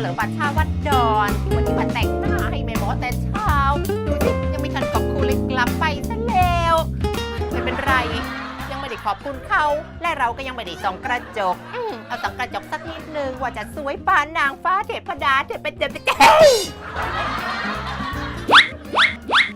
เหลือบัตรชาวัดดอนที่วันนี้มาแต่งหน้าให้แม่หมอแต่เช้า ดูสิยังไม่ทันขอบคุณเลยกลับไปซะแล้ว ไม่เป็นไร ยังไม่ได้ขอบคุณเขา และเราก็ยังไม่ได้ส่องกระจกอืมเอาส่องกระจกสักนิดนึงว่าจะสวยปานนางฟ้าเทพดาเทพเป็นเจ้าเจ้า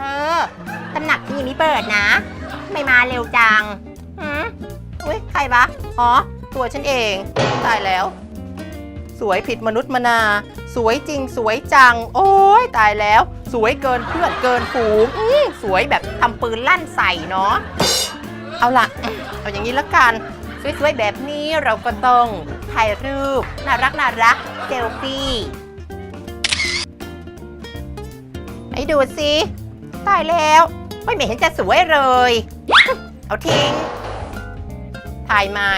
เออตำหนักที่นี่เปิดนะ ไม่มาเร็วจังหืมอุ้ยใครวะอ๋อ ตัวฉันเองตายแล้ว สวยผิดมนุษย์มนา สวยจริงสวยจัง โอ้ยตายแล้ว สวยเกินเพื่อนเกินฝูงสวยแบบทำปืนลั่นใส่เนาะเอาละเอาอย่างนี้ละกัน สวยๆแบบนี้เราก็ต้องถ่ายรูป น่ารักน่ารักเซลฟี่ให้ดูสิตายแล้วไม่เห็นจะสวยเลย เอาทิ้ง ถ่ายใหม่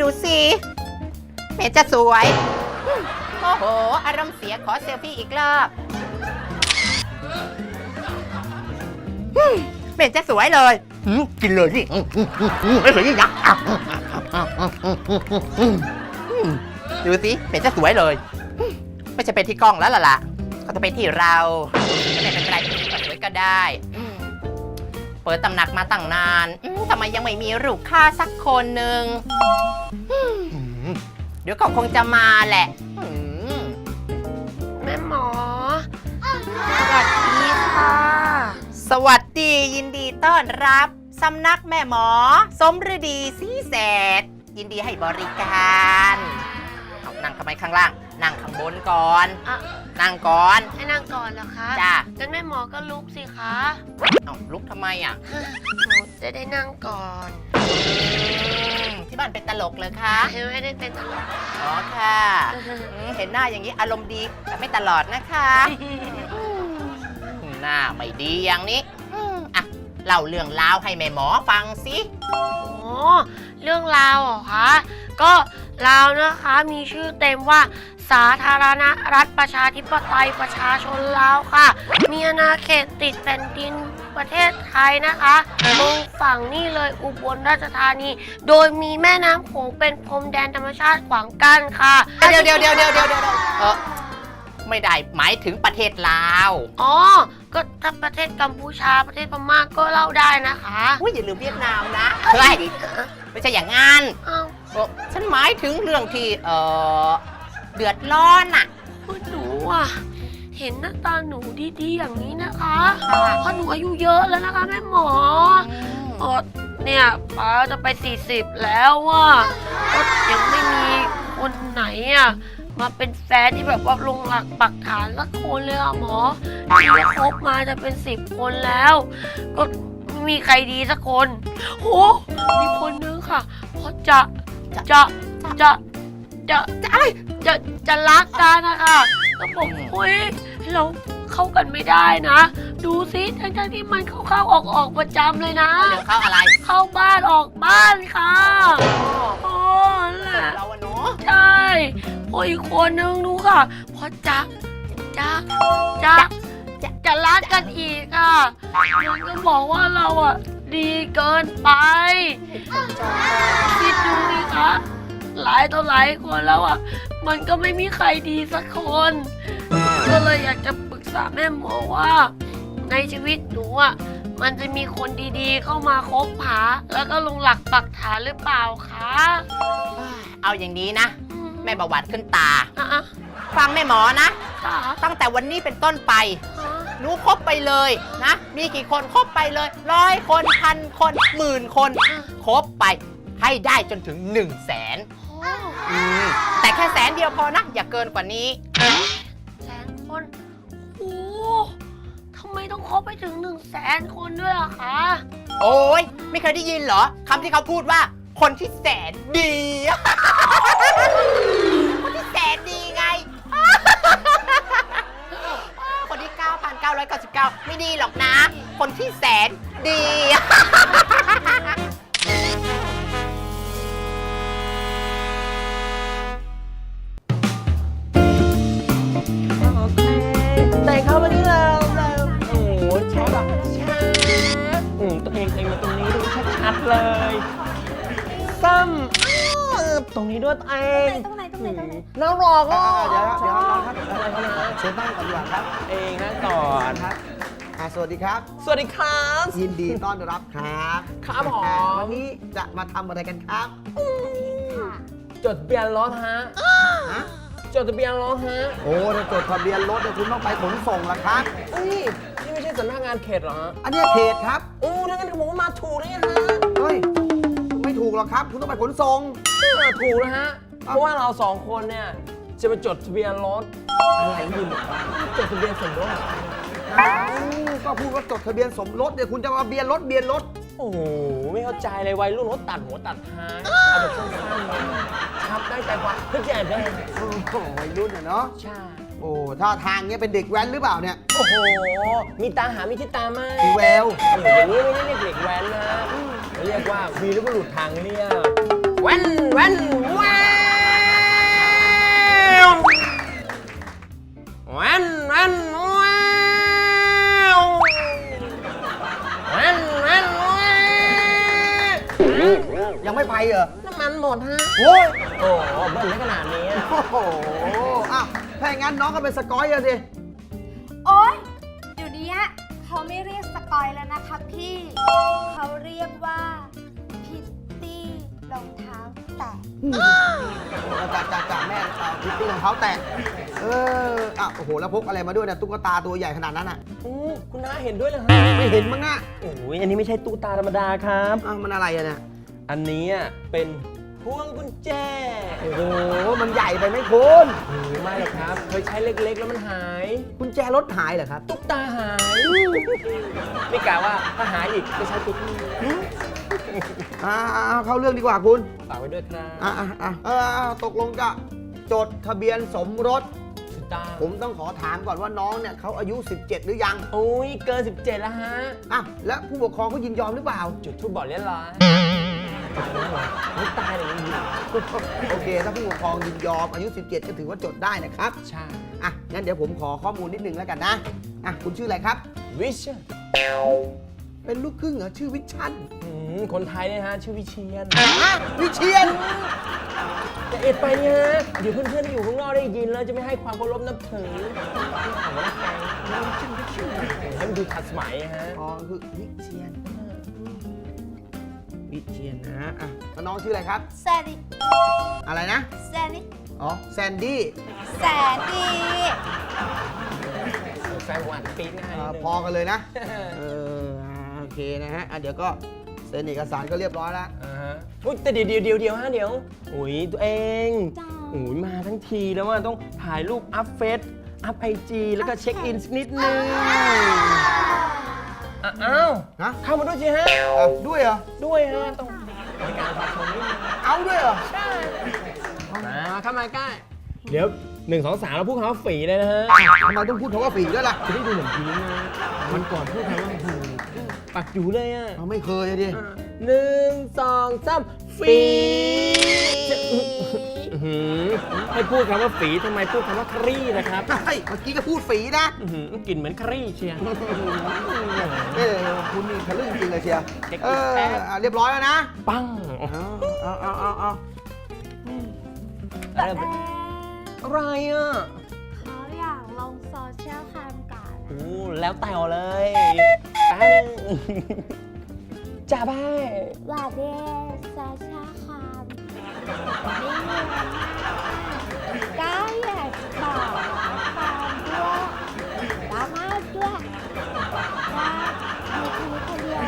ดูสิไม่เห็นจะสวย โอ้โห อารมณ์เสียขอเซลฟี่อีกรอบไม่เห็นจะสวยเลยหืมกินเลยสิไม่สวยยิ่งยักษ์ดูสิไม่เห็นจะสวยเลย ไม่จะเป็นที่กล้องแล้วล่ะล่ะก็จะเป็นที่เราไม่เป็นไรสวยก็ได้อืมเปิดตำหนักมาตั้งนานอืม ทำไมยังไม่มีลูกค้าสักคนหนึ่งอืมเดี๋ยวเขาคงจะมาแหละอืมแม่หมอ สวัสดีค่ะ สวัสดียินดีต้อนรับสำนักแม่หมอ สมฤดีสีแสดยินดีให้บริการเอานั่งทำไมข้างล่าง นั่งข้างบนก่อน อะ นั่งก่อน ให้นั่งก่อนเหรอคะจ้างั้นแม่หมอก็ลุกสิคะ เอาลุกทำไมอะหนูจะได้นั่งก่อนอืมที่บ้านเป็นตลกเลยคะไม่ได้เป็นตลกอ๋อค่ะอืมเห็นหน้าอย่างนี้อารมณ์ดีแต่ไม่ตลอดนะคะอืมหน้าไม่ดีอย่างนี้อืมอะเล่าเรื่องราวให้แม่หมอฟังสิโอ้เรื่องราวเหรอคะ ก็ราวนะคะมีชื่อเต็มว่า สาธารณรัฐประชาธิปไตยประชาชนลาวค่ะ มีอาณาเขตติดแผ่นดินประเทศไทยนะคะตรงฝั่งนี่เลยอุบลราชธานี โดยมีแม่น้ำโขงเป็นพรมแดนธรรมชาติขวางกั้นค่ะ เดี๋ยวเดี๋ยวเดี๋ยวเดี๋ยวเดี๋ยวเดี๋ยวเออไม่ได้หมายถึงประเทศลาวอ๋อ ก็ถ้าประเทศกัมพูชาประเทศพม่าก็เล่าได้นะคะอุ้ยอย่าลืมเวียดนามนะเฮ้ยไม่ใช่อย่างงั้นอ้าวเออฉันหมายถึงเรื่องที่เออ เดือดร้อนอะคุณหนูอะ เห็นหน้าตาหนูดีๆอย่างนี้นะคะเพราะหนูอายุเยอะแล้วนะคะแม่หมอเออเนี่ยป้าจะไป40แล้วว่ะก็ยังไม่มีคนไหนอะมาเป็นแฟนที่แบบว่าลงหลักปักฐานสักคนเลยอะหมอที่คบมาจะเป็นสิบคนแล้ว ก็ไม่มีใครดีสักคนโอ้มีคนนึงค่ะเพราะจะจะจะ จะจะอะไรจะจะรักกันนะคะก็บอกเฮ้ยเราเข้ากันไม่ได้นะ ดูสิทั้งๆที่มันเข้าเข้าออกออกๆประจำเลยนะ เดี๋ยวเขาอะไรเข้าบ้านออกบ้านค่ะโอ้นั่นแหละ เราอะเนาะใช่โอ้ยอีกคนนึงดูค่ะเพราะจะจะจะจะจะรักกันอีกอะมันก็บอกว่าเราอะ ดีเกินไป คิดดูดิคะ หลายต่อหลายคนแล้วอะ มันก็ไม่มีใครดีสักคน ก็เลยอยากจะปรึกษาแม่หมอว่า ในชีวิตหนูอะ มันจะมีคนดีๆ เข้ามาคบหา แล้วก็ลงหลักปักฐานหรือเปล่าคะเอาอย่างนี้นะ แม่เบาหวานขึ้นตา อะอะฟังแม่หมอนะ ค่ะตั้งแต่วันนี้เป็นต้นไปฮะหนูคบไปเลยนะ มีกี่คนคบไปเลยร้อยคนพันคนหมื่นคนคบไปให้ได้จนถึง1นึ่งแสน โอ้แต่แค่แสนเดียวพอนะ อย่าเกินกว่านี้ แสนคนโอ้ทำไมต้องคบไปถึงหนึ่งแสนคนด้วยอะคะ โอ้ยไม่เคยได้ยินเหรอคำที่เขาพูดว่า คนที่แสนดี คนที่แสนดีไง คนที่ 9,999 ไม่ดีหรอกนะ คนที่แสนดี ตัวเองเองมาตรงนี้ดูชัดๆเลยซ้ำอ้าวตรงนี้ด้วยตัวเองตรงไหนตรงไหนตรงไหนน่ารอกอ่าอะเดี๋ยวเดี๋ยวน้องครับอะไรครับนะเชิญนั่งก่อนดีกว่าครับ เองนั่งก่อนครับอ่าสวัสดีครับ สวัสดีครับ ยินดีต้อนรับครับครับผมอ่าวันนี้จะมาทำอะไรกันครับค่ะจดทะเบียนรถฮะฮะจดทะเบียนรถฮะ โอ้ถ้าจดทะเบียนรถเนี่ยคุณต้องไปขนส่งละครับอุ้ยนี่ไม่ใช่สำนักงานเขตเหรอฮะ อันเนี้ยเขตครับ โอ้ถ้างั้นผมก็มาถูกแล้วเนี่ยฮะเฮ้ยไม่ ถูกหรอกครับ คุณต้องไปขนส่งมาถูกแล้วฮะ เพราะว่าเราสองคนเนี่ย จะไปจดทะเบียนรถอะไรคุณจดทะเบียนสมรสอ้าวก็พูดว่าจดทะเบียนสมรสเนี่ยคุณจะมาเบียนรถเบียนรถ โอ้โห ไม่เข้าใจเลยวัยรุ่นเขาตัดหัวตัดท้ายเอาแบบสั้นๆเลยครับได้ใจความเพื่อแจกได้โอ้โหวัยรุ่นอะเนาะ ใช่ โอ้ถ้าทางเนี้ยเป็นเด็กแว้นหรือเปล่าเนี่ยโอ้โห มีตาหามีที่ตาไหมมีแววโอ้โหอย่างนี้ไม่ได้เรียกเด็กแว้นนะเรียกว่าวีรบุรุษทางเรียบแว้นแว้นแว้นแว้นแว้นแว้นแว้นแว้นแว้นยังไม่ไปเหรอน้ำมันหมดฮะโอ้ยโอ้โหเบิ้ลได้ขนาดนี้อะ โอ้โหอ้าว ถ้าอย่างนั้นน้องก็เป็นสกอยอะสิโอ๊ยเดี๋ยวนี้เขาไม่เรียกสกอยแล้วนะคะพี่ เขาเรียกว่าพิตตี้รองเท้าแตะจ่าจ่าจ่าแม่เอาพิตตี้รองเท้าแตะเอออะโอ้โห แล้วพกอะไรมาด้วยเนี่ยตุ๊กตาตัวใหญ่ขนาดนั้นอะอู้คุณน้าเห็นด้วยเหรอฮะไม่เห็นมั้งอะโอ้ยอันนี้ไม่ใช่ตู้ตาธรรมดาครับอ้าวมันอะไรอะเนี่ยอันนี้อะเป็น พวงกุญแจ โอ้โห มันใหญ่ไปไหมคุณโอ้โหไม่หรอกครับ เคยใช้เล็กๆ แล้วมันหาย กุญแจรถหายเหรอครับ ตุ๊กตาหายไม่กล่าวว่าถ้าหายอีกจะใช้ตุ๊กนี้อ่าเอาเข้าเรื่องดีกว่าคุณ ฝากไว้ด้วยครับอ่าอ่าอ่าเอออ่าตกลงจะจดทะเบียนสมรสตุ๊กตาผมต้องขอถามก่อนว่าน้องเนี่ยเขาอายุ 17 หรือยังโอ้ยเกิน 17 แล้วฮะ อะแล้วผู้ปกครองเขายินยอมหรือเปล่า จุดทูบบอกเรียบร้อย ตายแล้วเหรอไม่ตายเลยยังอยู่โอเค ถ้าผู้ปกครองยินยอมอายุ 17 ก็ถือว่าจดได้นะครับ ใช่ อะ งั้นเดี๋ยวผมขอข้อมูลนิดนึงแล้วกันนะ อะ คุณชื่ออะไรครับ วิชเป็นลูกครึ่งเหรอ ชื่อวิชันอืมคนไทยเนี่ยฮะ ชื่อวิเชียนอะวิเชียน จะเอ็ดไปเนี่ยฮะเดี๋ยวเพื่อนๆที่อยู่ข้างนอกได้ยินแล้วจะไม่ให้ความเคารพนับถือถามว่าใครให้มันดูทันสมัยฮะ อ๋อ คือวิเชียน วิเชียนนะอะแล้วน้องชื่ออะไรครับ แซนดี้อะไรนะ แซนดี้อ๋อแซนดี้แสนดีแฟนผมอ่านปีกง่ายอ่านิดนึงพอกันเลยนะ เอออ่าโอเคนะฮะอะเดี๋ยวก็เซ็นเอกสารก็เรียบร้อยแล้ว อ่าฮะอุ๊ยแต่เดี๋ยวเดี๋ยวเดี๋ยวเดี๋ยวฮะเดี๋ยวโอ้ยตัวเองจ้า โอ้ยมาทั้งทีแล้วว่าต้องถ่ายรูปอัพเฟซอัพไอจีแล้วก็เช็คอินสักนิดนึง อะอ้าวฮะเข้ามาด้วยสิฮะอะด้วยเหรอ ด้วยฮะต้องในการประชาชนนิดนึงเอาด้วยเหรอ มาเข้ามาใกล้ เดี๋ยวหนึ่งสองสามเราพูดคำว่าฝีเลยนะฮะทำไมต้องพูดคำว่าฝีด้วยล่ะจะได้ดูเหมือนจริงนะมันก่อนพูดคำว่าหูปักอยู่เลยอะเราไม่เคยอะดิหนึ่งสองสามฝีอื้อ หือให้พูดคำว่าฝีทำไมพูดคำว่าครี่นะครับใช่เมื่อกี้ก็พูดฝีนะอื้อหือกลิ่นเหมือนครี่เชียร์ เออคุณนี่ทะลึ่งจริงเลยเชียร์เทคนิคเออแป๊บอะเรียบร้อยแล้วนะ ปังเอาเอาเอาเอาเอาแต่อะไรอะเขาอยากลงโซเชียลแคมก่อนโอ้แล้วแต่วเลยแป๊บนึงจ้าบ้าย ว่าเดโซเชียลแคม ไม่มีอะไรมากก็อยากบอกตามด้วยตามมาด้วยว่ามีคนนี้คนเดียว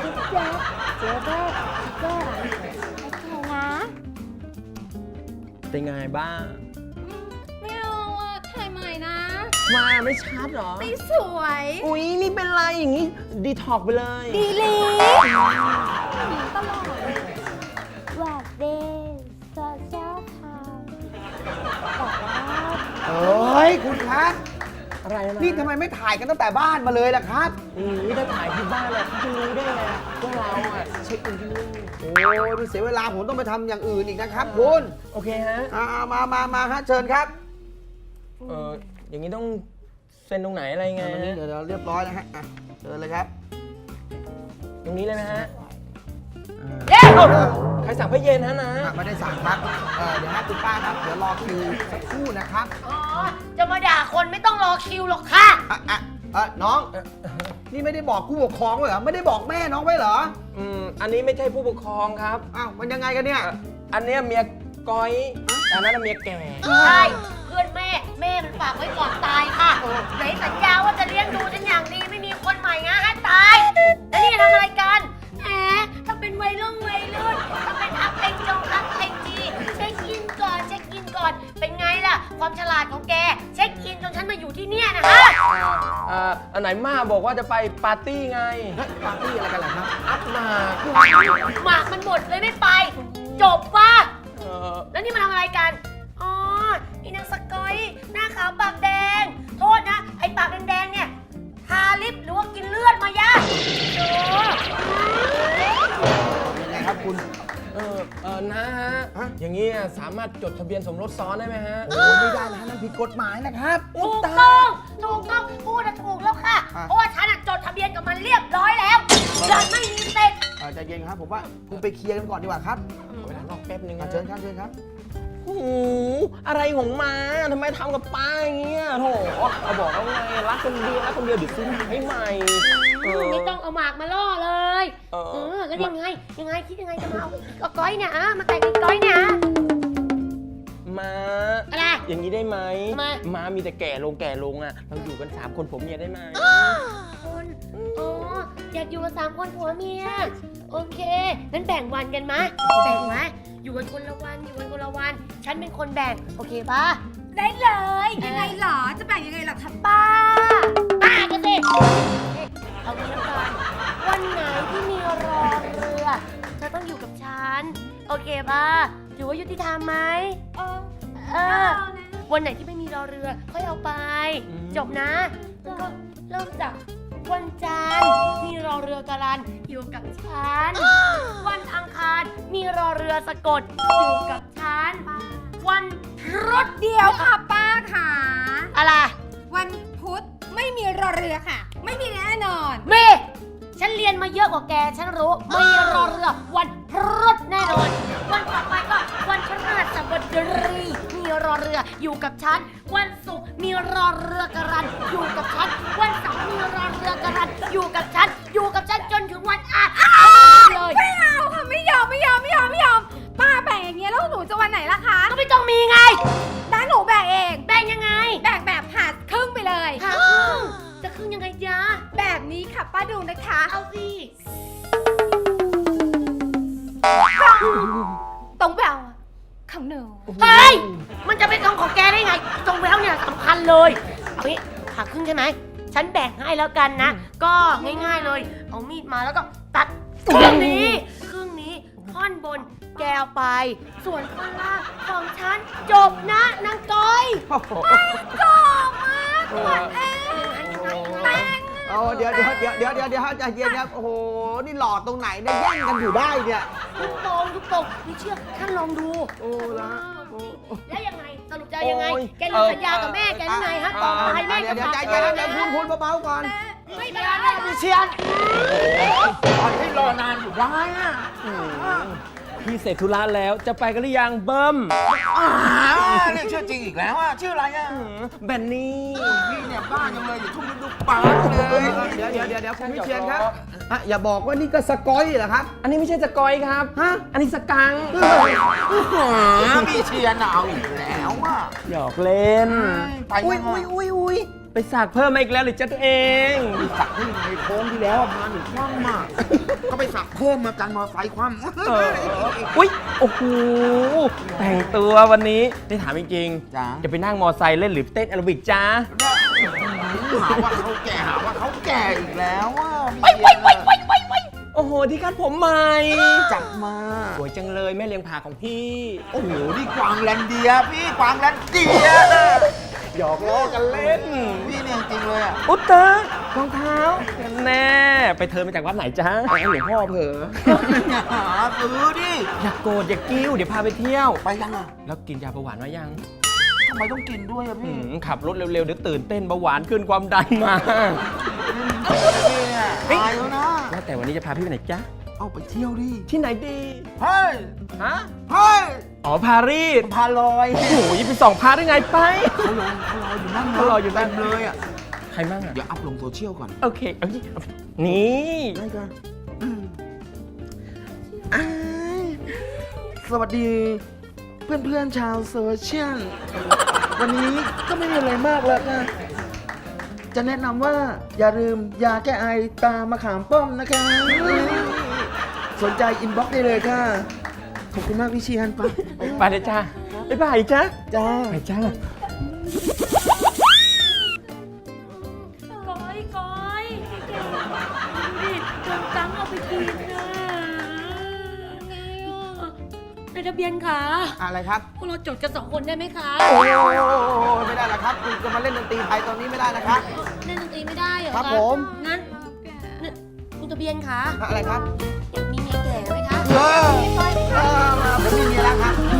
คิดเจ๊เจ๊เบ้เจ๊โอเคนะเป็นไงบ้าง ไม่เอาอะถ่ายใหม่นะ มาไม่ชัดเหรอ ไม่สวย อุ๊ย นี่เป็นไรอย่างงี้ ดีท็อกไปเลย ดีลี ยคุณครับ อะไรนะนี่ทำไมไม่ถ่ายกันตั้งแต่บ้านมาเลยล่ะครับ อืมนี่ถ้าถ่ายที่บ้านอะเขาจะรู้ได้ไงว่าเราอะเช็คอินที่นี่โอ้ยมันเสียเวลาผมต้องไปทำอย่างอื่นอีกนะครับคุณโอเคฮะ อ่ามามามาฮะเชิญครับเอออย่างนี้ต้องเซ็นตรงไหนอะไรไงตรงนี้เดี๋ยวเราเรียบร้อยแล้วฮะอะเชิญเลยครับ ตรงนี้เลยนะฮะ เร็วใครสั่งพระเย็นฮะนะอะไม่ได้สั่งครับเออเดี๋ยวให้คุณป้าครับ เดี๋ยวรอคิวสักครู่นะครับอ๋อ จะมาด่าคนไม่ต้องรอคิวหรอกค่ะ อะอะเออน้อง นี่ไม่ได้บอกผู้ปกครองไว้เหรอ ไม่ได้บอกแม่น้องไว้เหรอ อืมอันนี้ไม่ใช่ผู้ปกครองครับ อ้าว มันยังไงกันเนี่ยเอ่ออันเนี้ยเมียก้อยอันนั้นนะเมียแก่ ใช่ เพื่อนแม่ แม่มันฝากไว้ก่อนตายค่ะ ไหนสัญญาว่าจะเลี้ยงดูฉันอย่างดีไม่มีคนใหม่นะให้ตาย แล้วนี่ทำอะไรกันแหมถ้าเป็น วัยรุ่นวัยรุ่นถ้าเป็นอัพไอจงอัพไอจีเช็คอินก่อนเช็คอินก่อน เป็นไงล่ะ ความฉลาดของแก เช็คอินจนฉันมาอยู่ที่เนี่ยนะฮะเอ่ออันไหนมาบอกว่าจะไปปาร์ตี้ไงเฮ้ยปาร์ตี้อะไรกันล่ะครับ อัพมาหมากมันหมดเลยไม่ไป จบป่ะเอ่อแล้วนี่มาทำอะไรกัน อ๋ออีนางสกอย หน้าขาวปากแดง โทษนะ ไอ้ปากแดงๆเนี่ย ทาลิปหรือว่ากินเลือดมายะโอ้ยังไง ครับคุณ เออเออนะฮะ ฮะ อย่างนี้ยสามารถจดทะเบียนสมรสซ้อนได้ไหมฮะ โอ้ยไม่ได้นะนั่นผิดกฎหมายนะครับถูกต้องถูกต้องพูดนะถูกแล้วค่ะ อะ เพราะว่าฉันอะจดทะเบียนกับมันเรียบร้อยแล้วยังไม่มีเสร็จเออใจเย็นครับผมว่าคุณไปเคลียร์กันก่อนดีกว่าครับเวลานอกแป๊บนึงอะนะเชิญครับเชิญครับโอ้โหอะไรของมาทำไมทำกับป้าอย่างเงี้ยโถเอาบอกแล้วไงรักคนเดียวรักคนเดียวเดี๋ยวซื้อให้ใหม่เอไม่ต้องเอาหมากมาล่อเลยเออ เออแล้วยังไงยังไงคิดยังไงจะมาเอาเอาก้อยเนี่ยอะมาแต่งกับก้อยเนี่ยอะมาอะไร อย่างนี้ได้ไหมทำไมมามีแต่แก่ลงแก่ลงอะ เราอยู่กันสามคนผมเมียได้ไหมคนอ๋ออยากอยู่กันสามคนผัวเมียโอเคงั้นแบ่งวันกันมะแบ่งไหมอยู่กันคนละวันอยู่กันคนละวัน ฉันเป็นคนแบ่งโอเคปะ ได้เลย ยังไงหรอ จะแบ่งยังไงหรอคะป้า ป้ากันสิ เอางี้ล้วกันวันไหนที่มีรอเรือเธอต้องอยู่กับฉัน โอเคปะถือว่ายุติธรรมไหมเออเออ วันไหนที่ไม่มีรอเรือ ค่อยเอาไปจบนะแล้วก็เริ่มจากวันจันทร์มีรอเรือการันอยู่กับฉัน วันอังคารมีรอเรือสะกดอยู่กับฉัน วันพุธเดียวค่ะป้าค่ะ อะไร วันพุธไม่มีรอเรือค่ะ ไม่มีแน่นอนเมฉันเรียนมาเยอะกว่าแก ฉันรู้มีรอเรือวันพุธแน่นอน วันต่อไปก็วันพฤหัสบดีมีรอเรืออยู่กับฉัน วันศุกร์มีรอเรือการันอยู่กับฉัน วันเสาร์มีรอเรือการันอยู่กับฉัน อยู่กับฉันจนถึงวันอาทิตย์เลย ไม่เอาค่ะไม่ยอมไม่ยอมไม่ยอมไม่ยอมป้าแบ่งอย่างเงี้ยแล้วหนูจะวันไหนล่ะคะ ก็ไม่ต้องมีไง ด้านหนูแบ่งเองแบ่งยังไง ป้าดูนะคะ เอาสิตรงแบบของหนูเฮ้ย มันจะเป็นของของแกได้ไง ตรงแววเนี่ยสำคัญเลยเอางี้หักครึ่งใช่ไหม ฉันแบ่งให้แล้วกันนะ ก็ง่ายๆเลย เอามีดมาแล้วก็ตัดครึ่งนี้ครึ่งนี้ท่อนบนแกวไป ส่วนข้างล่างของฉันจบนะนางก้อยกรอบมากหวานเอง ยังไงยังไงยังไง โอ้เดี๋ยวเดี๋ยวเดี๋ยวเดี๋ยวเดี๋ยวเดี๋ยวใจเย็นครับโอ้โหนี่หลอดตรงไหนเนี่ยแย่งกันอยู่ได้เนี่ยทุกตรงทุกตรงไม่เชื่อท่านลองดูโอ้ละโอ้แล้วยังไงสรุปจะยังไง โอ้ย แกลืมสัญญากับแม่แกยังไงฮะต่อไปแม่เดี๋ยวจะเดี๋ยวฝากใจเย็นเดี๋ยวพูดพูดเบาๆก่อนไม่เป็นไรไม่เชียน ปล่อยให้รอนานอยู่ได้อะ พี่เสร็จธุระแล้วจะไปกันหรือยังเบิ้มอ่าเนี่ยชื่อจริงอีกแล้วอะชื่ออะไรอะแบนนี่พี่เนี่ยบ้าจังเลยอย่าทุ่มฤดูปาเลยเดี๋ยวเดี๋ยวเดี๋ยวเดี๋ยวคุณวิเชียนครับอะอย่าบอกว่านี่ก็สกอยเหรอครับ อันนี้ไม่ใช่สกอยครับฮะอันนี้สกังพี่เชียนเอาอีกแล้วอะหยอกเล่นไปยังไงอุ้ยอุ้ยไป สักเพิ่มมาอีกแล้วหรือจ้าตัวเอง สักที่ไหนโค้งที่แล้วอะพาหนูคว่ำมาก ก็ไปสักเพิ่มมากันมอไซค์คว่ำเอออุ้ยโอ้โห แต่งตัววันนี้ได้ถามจริงๆจ้าจะไปนั่งมอไซค์เล่นหรือเต้นแอโรบิกจ้าหาว่าเขาแก่หาว่าเขาแก่อีกแล้วอะไว้ไว้ไว้ไว้ไว้ไว้โอ้โห ที่คาดผมใหม่ จับมา สวยจังเลยแม่เลี้ยงผาของพี่ โอ้โห นี่กวางแลนเดียพี่กวางแลนเดีย หยอกล้อกันเล่น พี่เนี่ยจริงเลยอะอุ๊ตเตอร์รองเท้าแน่ไปเธอมาจากวัดไหนจ้าไอ้หลวงพ่อเผลออย่าหาซื้อดิ อย่าโกรธอย่ากิ้วเดี๋ยวพาไปเที่ยว ไปยังอะ แล้วกินยาเบาหวานมายังทำไมต้องกินด้วยอะหืพี่มขับรถเร็วๆเดี๋ยวตื่นเต้นเบาหวานขึ้นความดันมาพี่เนี่ยตายแล้วนะ ว่าแต่วันนี้จะพาพี่ไปไหนจ๊ะ เอาไปเที่ยวดิ ที่ไหนดี เฮ้ย ฮะ เฮ้ยอ๋อ ปารีสพาลอยโอ้โหยไปสองพาได้ไงไป เขารอเขารออยู่นั่นนะเขารออยู่นั่น เต็มเลยอะ ใครมั่งอะ เดี๋ยวอัพลงโซเชียลก่อน โอเคเอาดิเอานี่ได้กันอืมอ้ายสวัสดี เพื่อนๆชาวโซเชียล วันนี้ก็ไม่มีอะไรมากแล้วค่ะจะแนะนำว่าอย่าลืมยาแก้ไอตามะขามป้อมนะคะ สนใจอินบ็อกซ์ได้เลยค่ะ ขอบคุณมากพี่เชียนปะไปเลยจ้าบ๊ายบายจ้าจ้าไปจ้าก้อยก้อยดูดิโดนตังเอาไปกินนะในทะเบียนค่ะอะไรครับ พวกเราจดกันสองคนได้ไหมคะโอ้ยไม่ได้ละครับ คุณจะมาเล่นดนตรีไทยตอนนี้ไม่ได้นะครับ เล่นดนตรีไม่ได้เหรอครับะผม งั้นนี่คุณทะเบียนคะอะไรครับ 啊啊！不是你了จ